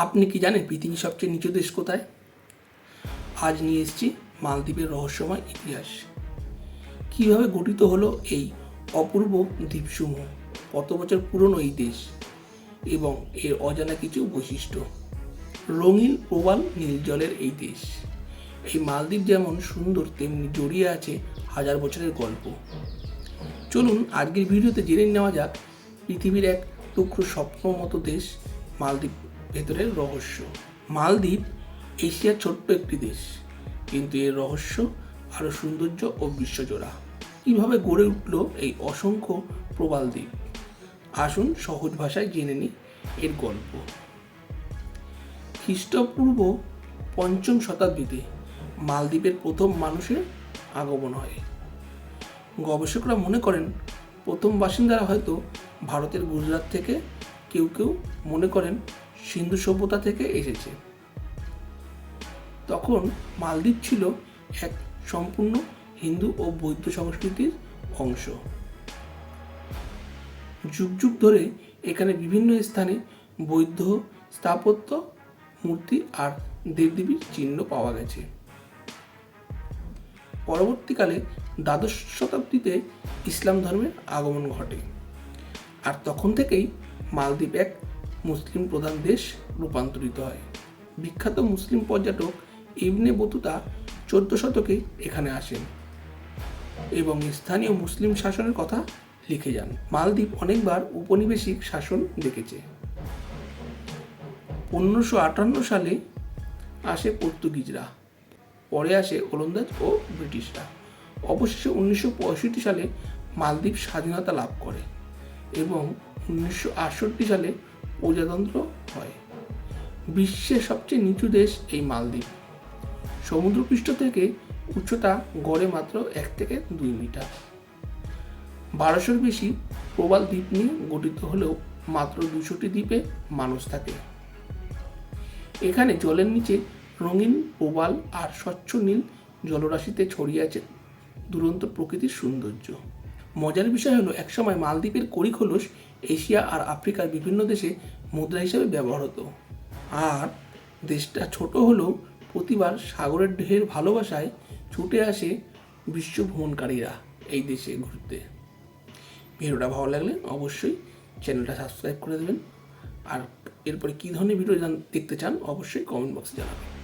আপনি কি জানেন পৃথিবীর সবচেয়ে নিচু দেশ কোথায়? আজ নিয়ে এসেছি মালদ্বীপের রহস্যময় ইতিহাস। কীভাবে গঠিত হলো এই অপূর্ব দ্বীপসমূহ? কত বছর পুরনো এই দেশ? এবং এর অজানা কিছু বৈশিষ্ট্য? রঙিন প্রবাল নীল জলের এই দেশ। এই মালদ্বীপ যেমন সুন্দর, তেমনি জড়িয়ে আছে হাজার বছরের গল্প। চলুন আজকের ভিডিওতে জেনে নেওয়া যাক পৃথিবীর এক টুকরো স্বপ্ন মতো দেশ মালদ্বীপ ভেতরের রহস্য। মালদ্বীপ এশিয়ার ছোট্ট একটি দেশ, কিন্তু এর রহস্য আরও সৌন্দর্য ও বিশ্বজোড়া। কীভাবে গড়ে উঠল এই অসংখ্য প্রবাল দ্বীপ? আসুন সহজ ভাষায় জেনে নিই এর গল্প। খ্রিস্টপূর্ব পঞ্চম শতাব্দীতে মালদ্বীপের প্রথম মানুষের আগমন হয়। গবেষকরা মনে করেন, প্রথম বাসিন্দারা হয়তো ভারতের গুজরাট থেকে কেউ কেউ মনে করেন সিন্ধু সভ্যতা থেকে এসেছে। তখন মালদ্বীপ ছিল এক সম্পূর্ণ হিন্দু ও বৌদ্ধ সংস্কৃতির অংশ। যুগ যুগ ধরে এখানে বিভিন্ন স্থানে বৌদ্ধ স্থাপত্য, মূর্তি আর দেবদেবীর চিহ্ন পাওয়া গেছে। পরবর্তীকালে দ্বাদশ শতাব্দীতে ইসলাম ধর্মের আগমন ঘটে। আর তখন থেকেই মালদ্বীপ এক মুসলিম প্রধান দেশ রূপান্তরিত হয়। বিখ্যাত মুসলিম পর্যটক ইবনে বতুতা চোদ্দ শতকে এখানে আসেন এবং স্থানীয় মুসলিম শাসনের কথা লিখে যান। মালদ্বীপ অনেকবার উপনিবেশিক শাসন দেখেছে পনেরোশো আটান্ন সালে আসে পর্তুগিজরা, পরে আসে ওলন্দাজ ও ব্রিটিশরা। অবশেষে উনিশশো পঁয়ষট্টি সালে মালদ্বীপ স্বাধীনতা লাভ করে এবং উনিশশো আটষট্টি সালে প্রজাতন্ত্র হয়। বিশ্বের সবচেয়ে নিচু দেশ এই মালদ্বীপ। সমুদ্রপৃষ্ঠ থেকে উচ্চতা গড়ে মাত্র এক থেকে দুই মিটার। বারোশোর বেশি প্রবাল দ্বীপ নিয়ে গঠিত হলেও মাত্র দুশোটি দ্বীপে মানুষ থাকে। এখানে জলের নিচে রঙিন প্রবাল আর স্বচ্ছ নীল জলরাশিতে ছড়িয়ে আছে দুরন্ত প্রকৃতির সৌন্দর্য। মজার বিষয় হলো, একসময় মালদ্বীপের করিখোলস এশিয়া আর আফ্রিকার বিভিন্ন দেশে মুদ্রা হিসেবে ব্যবহার হতো। আর দেশটা ছোট হলেও প্রতিবার সাগরের ঢের ভালোবাসায় ছুটে আসে বিশ্ব ভ্রমণকারীরা এই দেশে ঘুরতে। ভিডিওটা ভালো লাগলে অবশ্যই চ্যানেলটা সাবস্ক্রাইব করে দেবেন। আর এরপরে কী ধরনের ভিডিও দেখতে চান অবশ্যই কমেন্ট বক্সে জানাবেন।